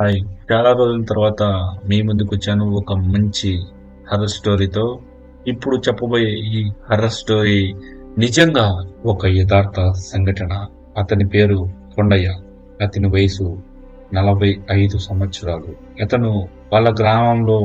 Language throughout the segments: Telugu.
హాయ్. చాలా రోజుల తర్వాత మీ ముందుకు వచ్చాను ఒక మంచి హర్రర్ స్టోరీతో ఇప్పుడు చెప్పబోయే ఈ హర్రర్ స్టోరీ నిజంగా ఒక యథార్థ సంఘటన. అతని పేరు కొండయ్య. అతని వయసు నలభై ఐదు సంవత్సరాలు. అతను వాళ్ళ గ్రామంలో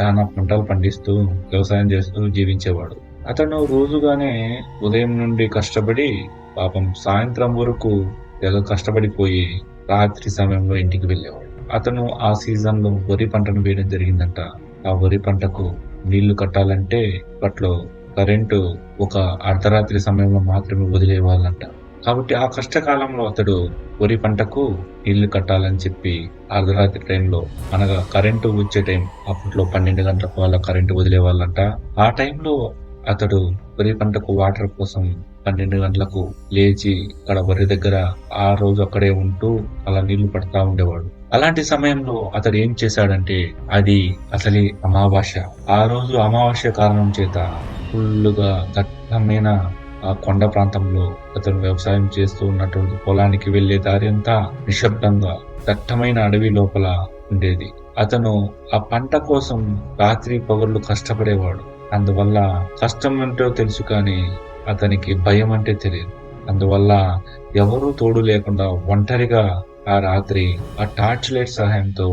చాలా పంటలు పండిస్తూ వ్యవసాయం చేస్తూ జీవించేవాడు. అతను రోజుగానే ఉదయం నుండి కష్టపడి పాపం సాయంత్రం వరకు తెగ కష్టపడిపోయి రాత్రి సమయంలో ఇంటికి వెళ్ళేవాడు. అతను ఆ సీజన్లో వరి పంటను వేయడం జరిగిందంట. ఆ వరి పంటకు నీళ్ళు కట్టాలంటే అప్పట్లో కరెంటు ఒక అర్ధరాత్రి సమయంలో మాత్రమే వదిలేవాళ్ళంట. కాబట్టి ఆ కష్టకాలంలో అతడు వరి పంటకు నీళ్ళు కట్టాలని చెప్పి అర్ధరాత్రి టైంలో అనగా కరెంటు వచ్చే టైం అప్పట్లో పన్నెండు గంటలకు వాళ్ళ కరెంటు వదిలేవాళ్ళంట. ఆ టైంలో అతడు వరి పంటకు వాటర్ కోసం పన్నెండు గంటలకు లేచి అక్కడ వరి దగ్గర ఆ రోజు అక్కడే ఉంటూ అలా నీళ్ళు పడతా ఉండేవాడు. అలాంటి సమయంలో అతడు ఏం చేశాడంటే అది అసలే అమావాస్య. ఆ రోజు అమావాస్య కారణం చేత ఫుల్లుగా దట్టమైన ఆ కొండ ప్రాంతంలో అతను వ్యవసాయం చేస్తూ ఉన్నటువంటి పొలానికి వెళ్ళే దారి అంతా నిశ్శబ్దంగా దట్టమైన అడవి లోపల ఉండేది. అతను ఆ పంట కోసం రాత్రి పగళ్ళు కష్టపడేవాడు. అందువల్ల కష్టం ఏంటో తెలుసు కానీ అతనికి భయం అంటే తెలియదు. అందువల్ల ఎవరూ తోడు లేకుండా ఒంటరిగా ఆ రాత్రి ఆ టార్చ్ లైట్ సహాయంతో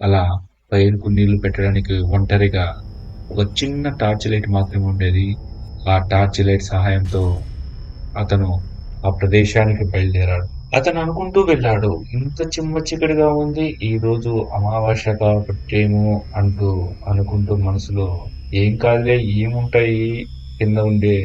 అలా పైరుకు నీళ్ళు పెట్టడానికి ఒంటరిగా ఒక చిన్న టార్చ్ లైట్ మాత్రమే ఉండేది. ఆ టార్చ్ లైట్ సహాయంతో అతను ఆ ప్రదేశానికి బయలుదేరాడు. అతను అనుకుంటూ వెళ్ళాడు ఇంత చిమ్మ చిక్కడిగా ఉంది ఈ రోజు అమావాస్య కాబట్టేమో అంటూ అనుకుంటూ మనసులో ఏం కాదులే ఏముంటాయి? కింద ఉండే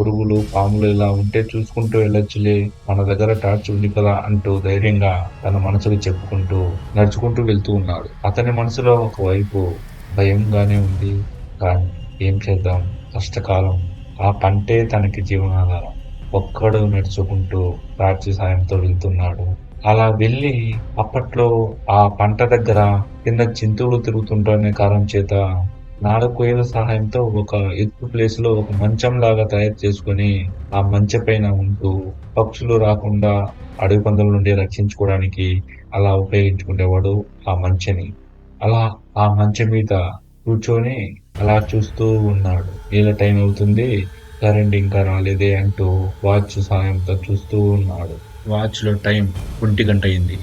పురుగులు పాములు ఇలా ఉంటే చూసుకుంటూ వెళ్ళొచ్చులే. మన దగ్గర టార్చ్ ఉంది కదా అంటూ ధైర్యంగా తన మనసుకు చెప్పుకుంటూ నడుచుకుంటూ వెళ్తూ ఉన్నాడు. అతని మనసులో ఒకవైపు భయంగానే ఉంది. కానీ ఏం చేద్దాం? కష్టకాలం. ఆ పంటే తనకి జీవనాధారం. ఒక్కడు నడుచుకుంటూ టార్చ్ సాయంతో వెళ్తున్నాడు. అలా వెళ్ళి అప్పట్లో ఆ పంట దగ్గర కింద జంతువులు తిరుగుతుంటానే కారణం చేత నాలుగు సహాయంతో ఒక ఎత్తు ప్లేస్లో ఒక మంచం లాగా తయారు చేసుకుని ఆ మంచ పైన ఉంటూ పక్షులు రాకుండా అడవి పందుల నుండి రక్షించుకోవడానికి అలా ఉపయోగించుకునేవాడు ఆ మంచని. అలా ఆ మంచం మీద కూర్చొని అలా చూస్తూ ఉన్నాడు. నీళ్ళ టైం అవుతుంది కరెంట్ ఇంకా రాలేదే అంటూ వాచ్ సహాయంతో చూస్తూ ఉన్నాడు. వాచ్లో టైం ఒంటి గంట అయింది.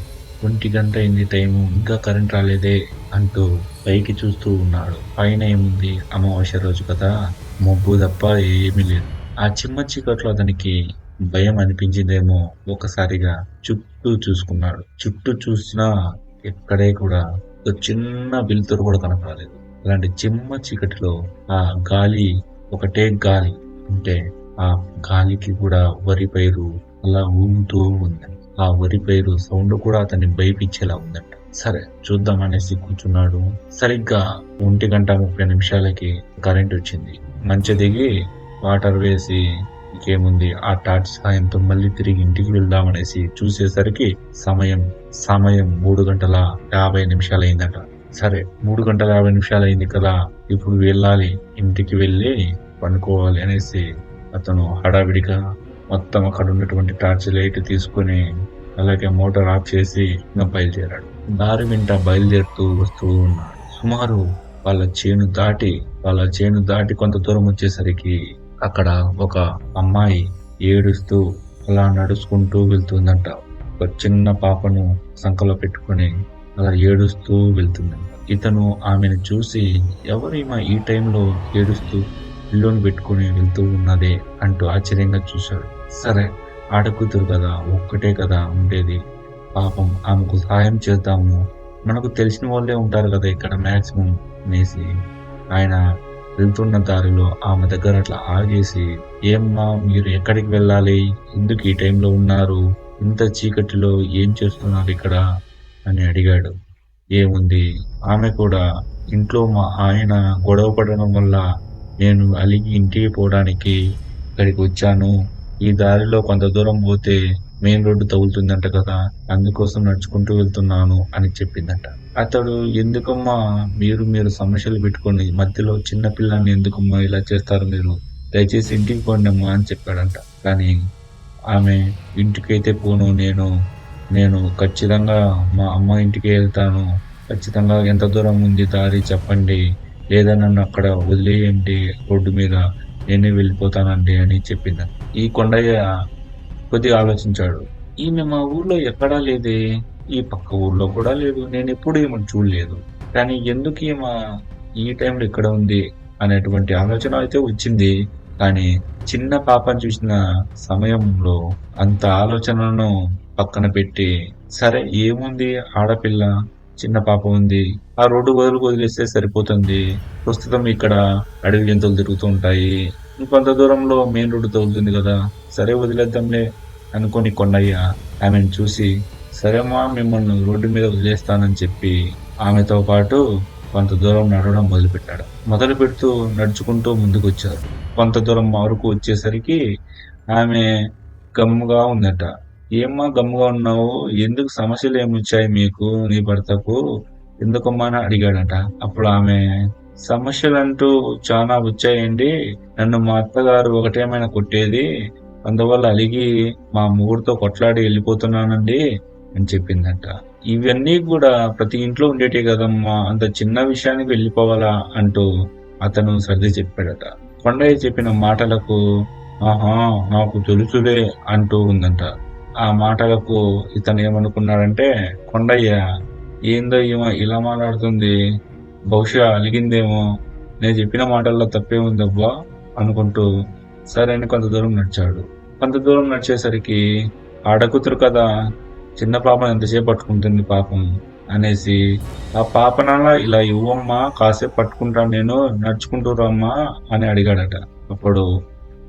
ఒంటి గంట అయింది టైము. ఇంకా కరెంట్ రాలేదే అంటూ పైకి చూస్తూ ఉన్నాడు. పైన ఏముంది? అమావాస్య రోజు కదా? మబ్బు తప్ప ఏమీ లేదు. ఆ చిమ్మ చీకట్లో అతనికి భయం అనిపించిందేమో ఒకసారిగా చుట్టూ చూసుకున్నాడు. చుట్టూ చూసినా ఎక్కడే కూడా ఒక చిన్న వెలుతురు కూడా కనపడలేదు. అలాంటి చిమ్మ చీకటిలో ఆ గాలి ఒకటే గాలి. అంటే ఆ గాలికి కూడా వరి పైరు అలా ఊగుతూ ఉంది. ఆ వరి పైరు సౌండ్ కూడా అతన్ని భయపించేలా ఉందంట. సరే చూద్దాం అనేసి కూర్చున్నాడు. సరిగ్గా ఒంటి గంట ముప్పై నిమిషాలకి కరెంట్ వచ్చింది. మంచి దిగి వాటర్ వేసి ఇంకేముంది ఆ టార్చ్ సాయంతో మళ్ళీ తిరిగి ఇంటికి వెళ్దామనేసి చూసేసరికి సమయం సమయం మూడు గంటల యాభై నిమిషాలు అయిందట సరే మూడు గంటల యాభై నిమిషాలు అయింది కదా ఇప్పుడు వెళ్ళాలి ఇంటికి వెళ్ళి పండుకోవాలి అనేసి అతను హడావిడిగా మొత్తం అక్కడ ఉన్నటువంటి టార్చ్ లైట్ తీసుకుని అలాగే మోటార్ ఆఫ్ చేసి ఇంకా బయలుదేరాడు. దారి వెంట బయలుదేరుతూ వస్తూ ఉన్నాడు. సుమారు వాళ్ళ చేను దాటి వాళ్ళ చేను దాటి కొంత దూరం వచ్చేసరికి అక్కడ ఒక అమ్మాయి ఏడుస్తూ అలా నడుచుకుంటూ వెళ్తుందంట. ఒక చిన్న పాపను సంకలో పెట్టుకొని అలా ఏడుస్తూ వెళ్తుందంట. ఇతను ఆమెను చూసి ఎవరేమో ఈ టైంలో ఏడుస్తూ ఇల్లుని పెట్టుకుని వెళ్తూ ఉన్నదే అంటూ ఆశ్చర్యంగా చూశాడు. సరే ఆడకూతురు కదా ఒక్కటే కదా ఉండేది. పాపం ఆమెకు సహాయం చేద్దాము. మనకు తెలిసిన వాళ్ళే ఉంటారు కదా ఇక్కడ మ్యాక్సిమం అనేసి. ఆయన వెళ్తున్న దారిలో ఆమె దగ్గర అట్లా ఆగేసి ఏమ్మా మీరు ఎక్కడికి వెళ్ళాలి? ఎందుకు ఈ టైంలో ఉన్నారు? ఇంత చీకటిలో ఏం చేస్తున్నారు ఇక్కడ? అని అడిగాడు. ఏముంది? ఆమె కూడా ఇంట్లో మా ఆయన గొడవ పడడం వల్ల నేను అలిగి ఇంటికి పోవడానికి ఇక్కడికి వచ్చాను. ఈ దారిలో కొంత దూరం పోతే మెయిన్ రోడ్డు తగులుతుందంట కదా అందుకోసం నడుచుకుంటూ వెళ్తున్నాను అని చెప్పిందంట. అతడు ఎందుకమ్మా మీరు మీరు సమస్యలు పెట్టుకోండి మధ్యలో చిన్న పిల్లాన్ని ఎందుకమ్మా ఇలా చేస్తారు మీరు? దయచేసి ఇంటికి పోండి అమ్మా అని చెప్పాడంట. కానీ ఆమె ఇంటికైతే పోను నేను నేను ఖచ్చితంగా మా అమ్మ ఇంటికి వెళ్తాను. ఖచ్చితంగా ఎంత దూరం ఉంది దారి చెప్పండి. లేదా నన్ను అక్కడ వదిలేయండి రోడ్డు మీద నేనే వెళ్ళిపోతానండి అని చెప్పింది. ఈ కొండయ్య కొద్దిగా ఆలోచించాడు. ఈమె మా ఊర్లో ఎక్కడా లేదే ఈ పక్క ఊర్లో కూడా లేదు నేను ఎప్పుడు ఈమెను చూడలేదు. కానీ ఎందుకు ఈమె ఈ టైంలో ఇక్కడ ఉంది అనేటువంటి ఆలోచన అయితే వచ్చింది. కానీ చిన్న పాపను చూసిన సమయంలో అంత ఆలోచనను పక్కన పెట్టి సరే ఏముంది ఆడపిల్ల? చిన్న పాప ఉంది. ఆ రోడ్డు వదులు వదిలేస్తే సరిపోతుంది. ప్రస్తుతం ఇక్కడ అడవి జంతువులు తిరుగుతూ ఉంటాయి. ఇంకొంత దూరంలో మెయిన్ రోడ్డు తగులుతుంది కదా. సరే వదిలేద్దాంలే అనుకొని కొండయ్య ఆమెను చూసి సరేమా మిమ్మల్ని రోడ్డు మీద వదిలేస్తానని చెప్పి ఆమెతో పాటు కొంత దూరం నడవడం మొదలుపెట్టాడు. మొదలు పెడుతూ నడుచుకుంటూ ముందుకు వచ్చారు కొంత దూరం వరకు వచ్చేసరికి ఆమె గమ్ముగా ఉందట. ఏమ్మా గమ్ముగా ఉన్నావు? ఎందుకు సమస్యలు ఏమి వచ్చాయి మీకు నీ భర్తకు? ఎందుకమ్మా అని అడిగాడట. అప్పుడు ఆమె సమస్యలు అంటూ చాలా వచ్చాయండి. నన్ను మా అత్తగారు ఒకటేమైనా కొట్టేది? అందువల్ల అలిగి మా మూడుతో కొట్లాడి వెళ్ళిపోతున్నానండి అని చెప్పిందంట. ఇవన్నీ కూడా ప్రతి ఇంట్లో ఉండేటే కదమ్మా. అంత చిన్న విషయానికి వెళ్ళిపోవాలా అంటూ అతను సర్ది చెప్పాడట. కొండయ్య చెప్పిన మాటలకు ఆహా నాకు తెలుసులే అంటూ ఉందంట. ఆ మాటలకు ఇతను ఏమనుకున్నాడంటే కొండయ్య ఏందో ఈమె ఇలా మాట్లాడుతుంది. బహుశా అలిగిందేమో. నేను చెప్పిన మాటల్లో తప్పే ఉందబ్బా అనుకుంటూ సరే అని కొంత దూరం నడిచాడు. కొంత దూరం నడిచేసరికి ఆడకూతురు కదా చిన్న పాపను ఎంతసేపు పట్టుకుంటుంది పాపం? అనేసి ఆ పాపనలా ఇలా ఇవ్వమ్మా కాసేపు పట్టుకుంటాను నేను నడుచుకుంటూ రమ్మా అని అడిగాడట. అప్పుడు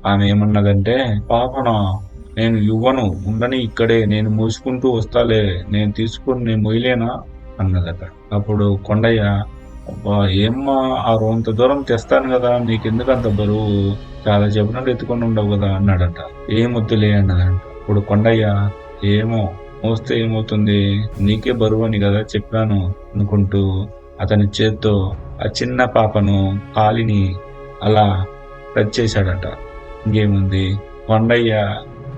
ఆమె ఏమన్నదంటే పాపన? నేను ఇవ్వను ఉండని ఇక్కడే నేను మోసుకుంటూ వస్తాలే నేను తీసుకుని నేను మొయ్యలేనా అన్నదట. అప్పుడు కొండయ్య అబ్బా ఏమ్మా ఆ రోంత దూరం తెస్తాను కదా నీకెందుకు అంత బరువు? చాలా చెప్పినట్టు ఎత్తుకొని ఉండవు కదా అన్నాడట. ఏం వద్దులే అన్నదంట. ఇప్పుడు కొండయ్య ఏమో మోస్తే ఏమవుతుంది? నీకే బరువు అని కదా చెప్పాను అనుకుంటూ అతని చేత్తో ఆ చిన్న పాపను కాలిని అలా టచ్ చేశాడట ఇంకేముంది? కొండయ్య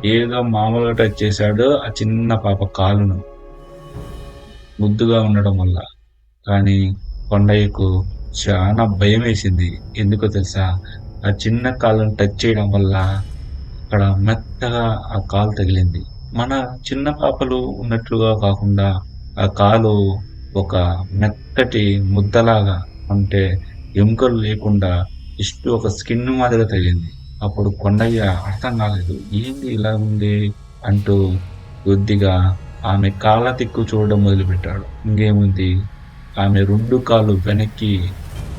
ఏదో మామూలుగా టచ్ చేశాడు ఆ చిన్న పాప కాలును ముద్దుగా ఉండడం వల్ల. కానీ కొండయ్యకు చాలా భయం వేసింది. ఎందుకో తెలుసా? ఆ చిన్న కాలును టచ్ చేయడం వల్ల అక్కడ మెత్తగా ఆ కాలు తగిలింది. మన చిన్న పాపలు ఉన్నట్లుగా కాకుండా ఆ కాలు ఒక మెత్తటి ముద్దలాగా అంటే ఎముకలు లేకుండా ఇష్టు ఒక స్కిన్ మాదిరిగా తగిలింది. అప్పుడు కొండయ్య అర్థం కాలేదు. ఏంది ఇలా ఉంది? అంటూ కొద్దిగా ఆమె కాళ్ళ తిక్కు చూడడం మొదలుపెట్టాడు. ఇంకేముంది? ఆమె రెండు కాళ్ళు వెనక్కి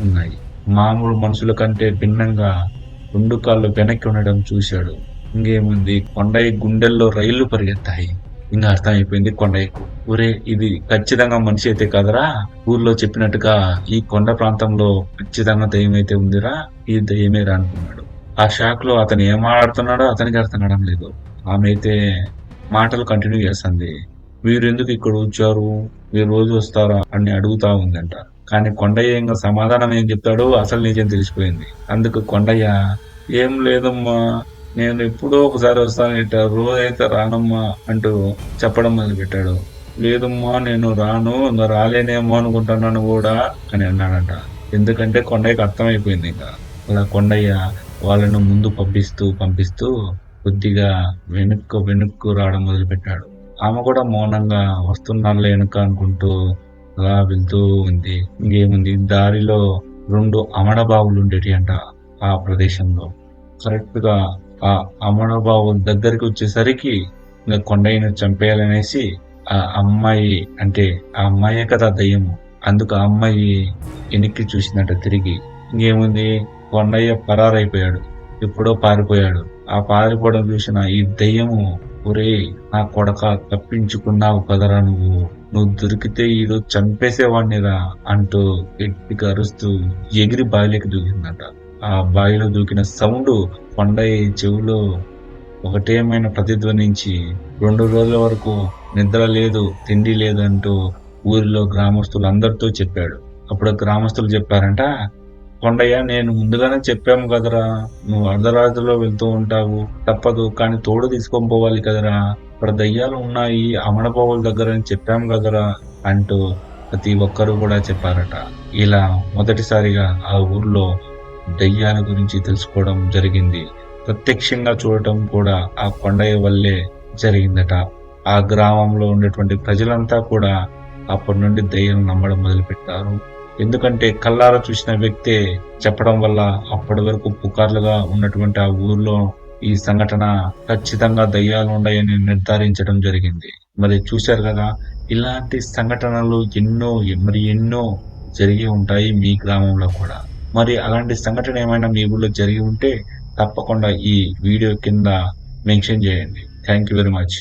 ఉన్నాయి. మామూలు మనుషుల కంటే భిన్నంగా రెండు కాళ్ళు వెనక్కి ఉండడం చూశాడు. ఇంకేముంది? కొండయ్య గుండెల్లో రైళ్ళు పరిగెత్తాయి. ఇంకా అర్థమైపోయింది కొండయ్యకు. ఒరే ఇది ఖచ్చితంగా మనిషి అయితే కదరా? ఊర్లో చెప్పినట్టుగా ఈ కొండ ప్రాంతంలో ఖచ్చితంగా దయ్యం అయితే ఉందిరా? ఈ దయ్యమేరా అనుకున్నాడు. ఆ షాక్లో అతను ఏం మాట్లాడుతున్నాడో అతనికి అర్థం కావడం లేదు. ఆమె అయితే మాటలు కంటిన్యూ చేస్తుంది. వీరెందుకు ఇక్కడ వచ్చారు మీరు రోజు వస్తారా? అని అడుగుతా ఉందంట. కానీ కొండయ్య ఇంకా సమాధానం ఏం చెప్తాడో అసలు నిజం తెలిసిపోయింది. అందుకు కొండయ్య ఏం లేదమ్మా నేను ఎప్పుడో ఒకసారి వస్తాను ఇట రోజైతే రానమ్మా అంటూ చెప్పడం మొదలు పెట్టాడు లేదమ్మా నేను రాను ఇంకా రాలేనేమో అనుకుంటున్నాను కూడా అని అన్నాడంట. ఎందుకంటే కొండయ్యకి అర్థమైపోయింది ఇంకా. అలా కొండయ్య వాళ్ళను ముందు పంపిస్తూ పంపిస్తూ కొద్దిగా వెనుక్కు వెనుక్కు రావడం మొదలుపెట్టాడు. ఆమె కూడా మౌనంగా వస్తున్నానులే వెనుక అనుకుంటూ అలా వెళ్తూ ఉంది. ఇంకేముంది? దారిలో రెండు అమడబావులు ఉండేటి అంట ఆ ప్రదేశంలో. కరెక్ట్గా ఆ అమడబావుల దగ్గరికి వచ్చేసరికి ఇంకా కొండయ్యను చంపేయాలనేసి ఆ అమ్మాయి అంటే ఆ అమ్మాయే కదా దయ్యము. అందుకు ఆ అమ్మాయి వెనక్కి చూసిందట తిరిగి. ఇంకేముంది? కొండయ్య పరారైపోయాడు. ఎప్పుడో పారిపోయాడు. ఆ పారిపోవడం చూసిన ఈ దయ్యము ఒరే నా కొడక తప్పించుకున్నావు కదరా నువ్వు. నువ్వు దొరికితే ఈడు చంపేసేవాడినిరా అంటూ గట్టిగా అరుస్తూ ఎగిరి బావిలోకి దూకిందట. ఆ బావిలో దూకిన సౌండ్ కొండయ్య చెవిలో ఒకటేమైన ప్రతిధ్వనించి రెండు రోజుల వరకు నిద్ర లేదు తిండి లేదు అంటూ ఊరిలో గ్రామస్తులు అందరితో చెప్పాడు. అప్పుడు గ్రామస్తులు చెప్పారంట కొండయ్య నేను ముందుగానే చెప్పాము కదరా. నువ్వు అర్ధరాత్రిలో వెళ్తూ ఉంటావు. తప్పదు కానీ తోడు తీసుకొని పోవాలి కదరా. ఇక్కడ దయ్యాలు ఉన్నాయి అమణబావుల దగ్గర అని చెప్పాము కదరా అంటూ ప్రతి ఒక్కరూ కూడా చెప్పారట. ఇలా మొదటిసారిగా ఆ ఊర్లో దయ్యాల గురించి తెలుసుకోవడం జరిగింది. ప్రత్యక్షంగా చూడటం కూడా ఆ కొండయ్య వల్లే జరిగిందట. ఆ గ్రామంలో ఉండేటువంటి ప్రజలంతా కూడా అప్పటి నుండి దయ్యం నమ్మడం మొదలుపెట్టారు. ఎందుకంటే కల్లారా చూసిన వ్యక్తే చెప్పడం వల్ల అప్పటి వరకు పుకార్లుగా ఉన్నటువంటి ఆ ఊర్లో ఈ సంఘటన ఖచ్చితంగా దయ్యాలు ఉన్నాయని నిర్ధారించడం జరిగింది. మరి చూశారు కదా ఇలాంటి సంఘటనలు ఎన్నో మరి ఎన్నో జరిగి ఉంటాయి మీ గ్రామంలో కూడా. మరి అలాంటి సంఘటన ఏమైనా మీ ఊళ్ళో జరిగి ఉంటే తప్పకుండా ఈ వీడియో కింద మెన్షన్ చేయండి. Thank you very much